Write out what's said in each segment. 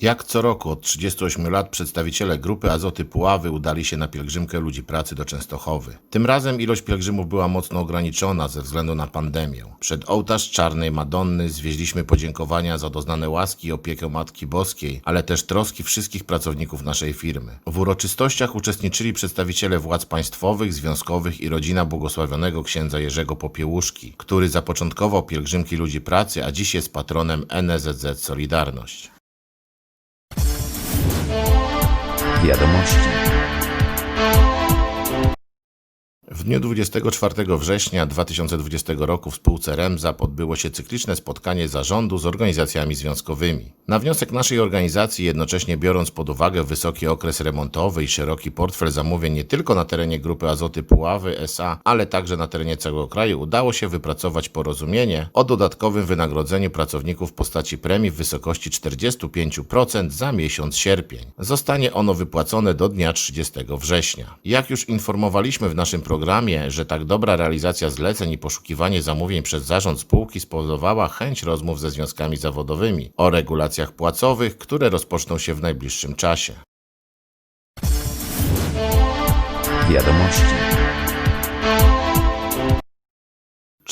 Jak co roku od 38 lat przedstawiciele grupy Azoty Puławy udali się na pielgrzymkę ludzi pracy do Częstochowy. Tym razem ilość pielgrzymów była mocno ograniczona ze względu na pandemię. Przed ołtarz Czarnej Madonny zwieźliśmy podziękowania za doznane łaski i opiekę Matki Boskiej, ale też troski wszystkich pracowników naszej firmy. W uroczystościach uczestniczyli przedstawiciele władz państwowych, związkowych i rodzina błogosławionego księdza Jerzego Popiełuszki, który zapoczątkował pielgrzymki ludzi pracy, a dziś jest patronem NSZZ Solidarność. Wiadomości. W dniu 24 września 2020 roku w spółce Remzap odbyło się cykliczne spotkanie zarządu z organizacjami związkowymi. Na wniosek naszej organizacji, jednocześnie biorąc pod uwagę wysoki okres remontowy i szeroki portfel zamówień nie tylko na terenie Grupy Azoty Puławy SA, ale także na terenie całego kraju, udało się wypracować porozumienie o dodatkowym wynagrodzeniu pracowników w postaci premii w wysokości 45% za miesiąc sierpień. Zostanie ono wypłacone do dnia 30 września. Jak już informowaliśmy w naszym programie, że tak dobra realizacja zleceń i poszukiwanie zamówień przez zarząd spółki spowodowała chęć rozmów ze związkami zawodowymi o regulacjach płacowych, które rozpoczną się w najbliższym czasie. Wiadomości.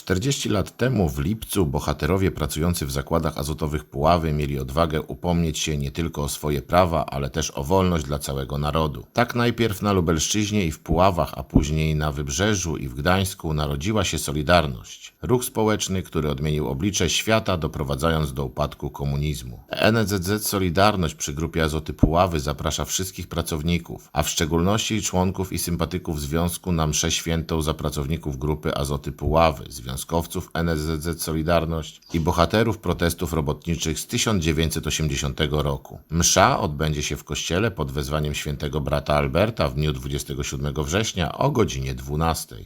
40 lat temu w lipcu bohaterowie pracujący w zakładach azotowych Puławy mieli odwagę upomnieć się nie tylko o swoje prawa, ale też o wolność dla całego narodu. Tak najpierw na Lubelszczyźnie i w Puławach, a później na Wybrzeżu i w Gdańsku narodziła się Solidarność. Ruch społeczny, który odmienił oblicze świata, doprowadzając do upadku komunizmu. NZZ Solidarność przy grupie Azoty Puławy zaprasza wszystkich pracowników, a w szczególności członków i sympatyków związku na mszę świętą za pracowników grupy Azoty Puławy, związkowców NSZZ Solidarność i bohaterów protestów robotniczych z 1980 roku. Msza odbędzie się w kościele pod wezwaniem świętego brata Alberta w dniu 27 września o godzinie 12.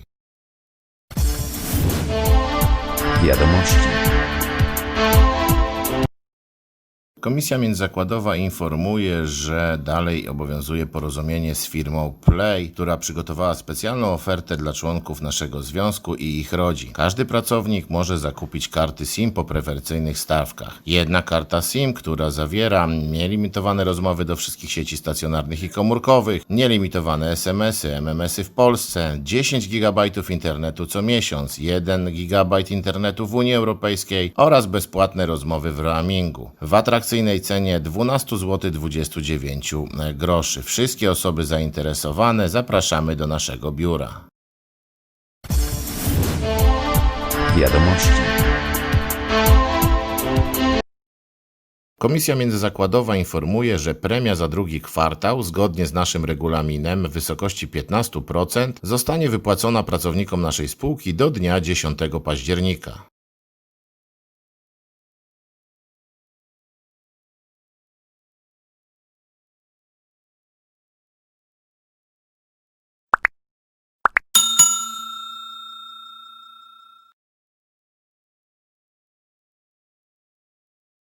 Wiadomości. Komisja Międzyzakładowa informuje, że dalej obowiązuje porozumienie z firmą Play, która przygotowała specjalną ofertę dla członków naszego związku i ich rodzin. Każdy pracownik może zakupić karty SIM po preferencyjnych stawkach. Jedna karta SIM, która zawiera nielimitowane rozmowy do wszystkich sieci stacjonarnych i komórkowych, nielimitowane SMS-y, MMS-y w Polsce, 10 GB internetu co miesiąc, 1 GB internetu w Unii Europejskiej oraz bezpłatne rozmowy w roamingu. W atrakcyjnej cenie 12 zł 29 groszy. Wszystkie osoby zainteresowane zapraszamy do naszego biura. Wiadomości. Komisja Międzyzakładowa informuje, że premia za drugi kwartał, zgodnie z naszym regulaminem w wysokości 15%, zostanie wypłacona pracownikom naszej spółki do dnia 10 października.